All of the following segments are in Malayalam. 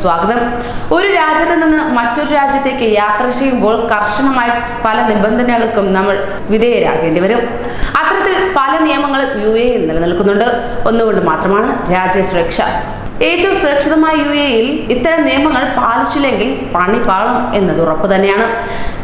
സ്വാഗതം. ഒരു രാജ്യത്ത് നിന്ന് മറ്റൊരു രാജ്യത്തേക്ക് യാത്ര ചെയ്യുമ്പോൾ കർശനമായ പല നിബന്ധനകൾക്കും നമ്മൾ വിധേയരാകേണ്ടി വരും. അത്തരത്തിൽ പല നിയമങ്ങളും യു എയിൽ നിലനിൽക്കുന്നുണ്ട്. ഒന്നുകൊണ്ട് മാത്രമാണ് രാജ്യസുരക്ഷ. ഏറ്റവും സുരക്ഷിതമായ യു എയിൽ ഇത്തരം നിയമങ്ങൾ പാലിച്ചില്ലെങ്കിൽ പണി പാളും എന്നത് ഉറപ്പ് തന്നെയാണ്.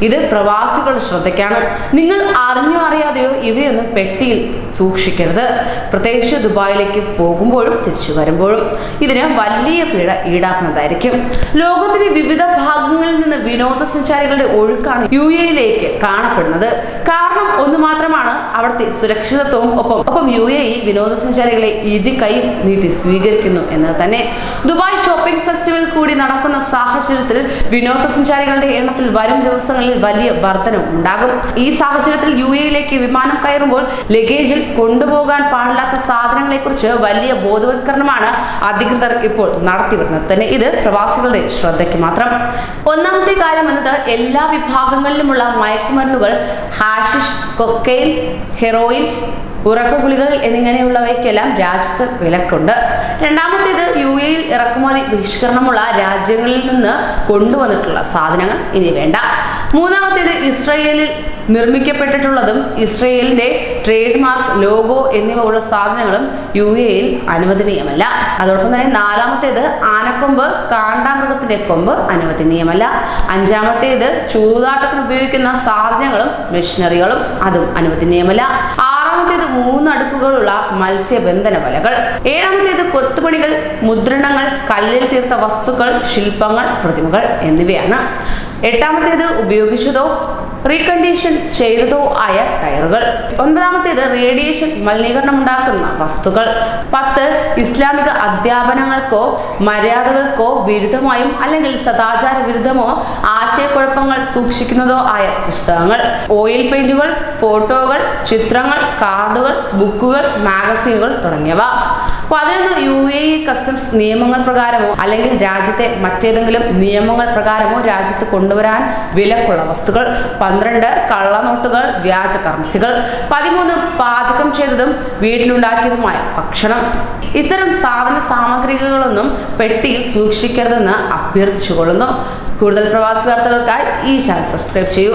ഇത് പ്രവാസികളുടെ ശ്രദ്ധയ്ക്കാണ്. നിങ്ങൾ അറിഞ്ഞോ അറിയാതെയോ ഇവയൊന്നും പെട്ടിയിൽ സൂക്ഷിക്കരുത്. പ്രത്യേകിച്ച് ദുബായിലേക്ക് പോകുമ്പോഴും തിരിച്ചു വരുമ്പോഴും. ഇതിന് വലിയ പിഴ ഈടാക്കുന്നതായിരിക്കും. ലോകത്തിന്റെ വിവിധ ഭാഗങ്ങളിൽ നിന്ന് വിനോദസഞ്ചാരികളുടെ ഒഴുക്കാണ് യു എയിലേക്ക് കാണപ്പെടുന്നത്. കാരണം ഒന്ന് മാത്രമാണ് അവിടുത്തെ സുരക്ഷിതത്വവും ഒപ്പം. ഒപ്പം യു എ വിനോദസഞ്ചാരികളെ ഇരു കൈ നീട്ടി സ്വീകരിക്കുന്നു എന്നത് തന്നെ. ദുബായ് ഷോപ്പിംഗ് ഫെസ്റ്റിവൽ കൂടി നടക്കുന്ന സാഹചര്യത്തിൽ വിനോദസഞ്ചാരികളുടെ എണ്ണത്തിൽ വരും ദിവസങ്ങളിൽ വലിയ വർധന ഉണ്ടാകും. ഈ സാഹചര്യത്തിൽ യു എയിലേക്ക് വിമാനം കയറുമ്പോൾ ലഗേജിൽ കൊണ്ടുപോകാൻ പാടില്ലാത്ത സാധനങ്ങളെ കുറിച്ച് വലിയ ബോധവൽക്കരണമാണ് അധികൃതർ ഇപ്പോൾ നടത്തി വരുന്നത് തന്നെ. ഇത് പ്രവാസികളുടെ ശ്രദ്ധയ്ക്ക് മാത്രം. ഒന്നാമത്തെ കാര്യം എന്നത് എല്ലാ വിഭാഗങ്ങളിലുമുള്ള മയക്കുമരുന്നുകൾ ഹാഷിഷ് കൊക്കൈൻ ഹെറോയിൻ ഉറക്കഗുളികൾ എന്നിങ്ങനെയുള്ളവയ്ക്കെല്ലാം രാജ്യത്ത് വിലക്കുണ്ട്. രണ്ടാമത്തേത് യു എയിൽ ഇറക്കുമതി ബഹിഷ്കരണമുള്ള രാജ്യങ്ങളിൽ നിന്ന് കൊണ്ടുവന്നിട്ടുള്ള സാധനങ്ങൾ ഇനി വേണ്ട. മൂന്നാമത്തേത് ഇസ്രയേലിൽ നിർമ്മിക്കപ്പെട്ടിട്ടുള്ളതും ഇസ്രയേലിന്റെ ട്രേഡ് മാർക്ക് ലോഗോ എന്നിവ ഉള്ള സാധനങ്ങളും യു എയിൽ അനുവദനീയമല്ല. അതോടൊപ്പം തന്നെ നാലാമത്തേത് ആനക്കൊമ്പ് കാണ്ടാമൃഗത്തിന്റെ കൊമ്പ് അനുവദനീയമല്ല. അഞ്ചാമത്തേത് ചൂതാട്ടത്തിന് ഉപയോഗിക്കുന്ന സാധനങ്ങളും മെഷീനറികളും അതും അനുവദനീയമല്ല. ആറാമത്തേത് മൂന്ന് അടുക്കുകളുള്ള മത്സ്യബന്ധന വലകൾ. ഏഴാമത്തേത് കൊത്തുപണികൾ മുദ്രണങ്ങൾ കല്ലിൽ തീർത്ത വസ്തുക്കൾ ശില്പങ്ങൾ പ്രതിമകൾ എന്നിവയാണ്. എട്ടാമത്തേത് ഉപയോഗിച്ചതോ റീകണ്ടീഷൻ ചെയ്തതോ ആയ ടയറുകൾ. ഒൻപതാമത്തേത് റേഡിയേഷൻ മലിനീകരണം ഉണ്ടാക്കുന്ന വസ്തുക്കൾ. പത്ത് ഇസ്ലാമിക അധ്യാപനങ്ങൾക്കോ മര്യാദകൾക്കോ വിരുദ്ധമായും അല്ലെങ്കിൽ സദാചാര വിരുദ്ധമോ ആശയക്കുഴപ്പങ്ങൾ സൂക്ഷിക്കുന്നതോ ആയ പുസ്തകങ്ങൾ. ഓയിൽ പെയിന്റുകൾ ഫോട്ടോകൾ ചിത്രങ്ങൾ കാർഡുകൾ ബുക്കുകൾ മാഗസീനുകൾ തുടങ്ങിയവ. പതിനൊന്ന് യു എ കസ്റ്റംസ് നിയമങ്ങൾ പ്രകാരമോ അല്ലെങ്കിൽ രാജ്യത്തെ മറ്റേതെങ്കിലും നിയമങ്ങൾ പ്രകാരമോ രാജ്യത്ത് കൊണ്ടുവരാൻ വിലക്കുള്ള വസ്തുക്കൾ പന്ത്രണ്ട് കള്ളനോട്ടുകൾ വ്യാജ കറൻസികൾ പതിമൂന്ന് പാചകം ചെയ്തതും വീട്ടിലുണ്ടാക്കിയതുമായ ഭക്ഷണം. ഇത്തരം സാധന സാമഗ്രികളൊന്നും പെട്ടിയിൽ സൂക്ഷിക്കരുതെന്ന് അഭ്യർത്ഥിച്ചുകൊള്ളുന്നു. കൂടുതൽ പ്രവാസി വാർത്തകൾക്കായി ഈ ചാനൽ സബ്സ്ക്രൈബ് ചെയ്യൂ.